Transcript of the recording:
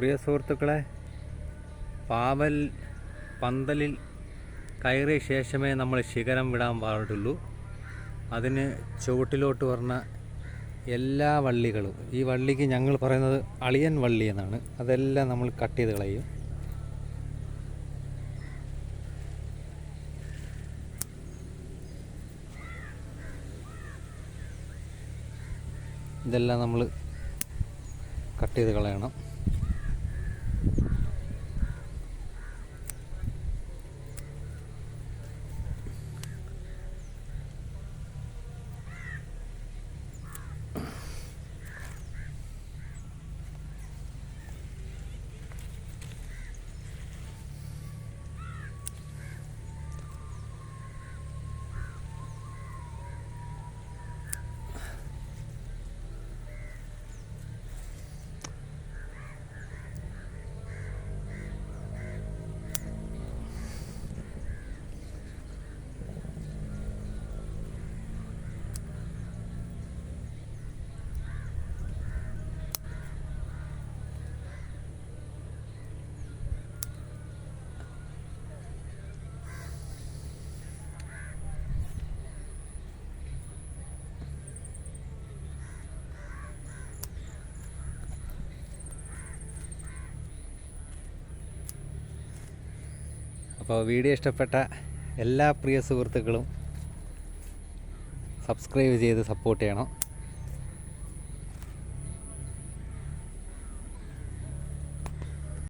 പ്രിയ സുഹൃത്തുക്കളെ പാവൽ പന്തലിൽ കയറിയ ശേഷമേ നമ്മൾ ശിഖരം വിടാൻ പാടുള്ളൂ. അതിന് ചുവട്ടിലോട്ട് പറഞ്ഞ എല്ലാ വള്ളികളും ഈ വള്ളിക്ക് ഞങ്ങൾ പറയുന്നത് അളിയൻ വള്ളി എന്നാണ്. അതെല്ലാം നമ്മൾ കട്ട് ചെയ്ത് കളയും. ഇതെല്ലാം നമ്മൾ കട്ട് ചെയ്ത് കളയണം. അപ്പോൾ വീഡിയോ ഇഷ്ടപ്പെട്ട എല്ലാ പ്രിയ സുഹൃത്തുക്കളും സബ്സ്ക്രൈബ് ചെയ്ത് സപ്പോർട്ട് ചെയ്യണം.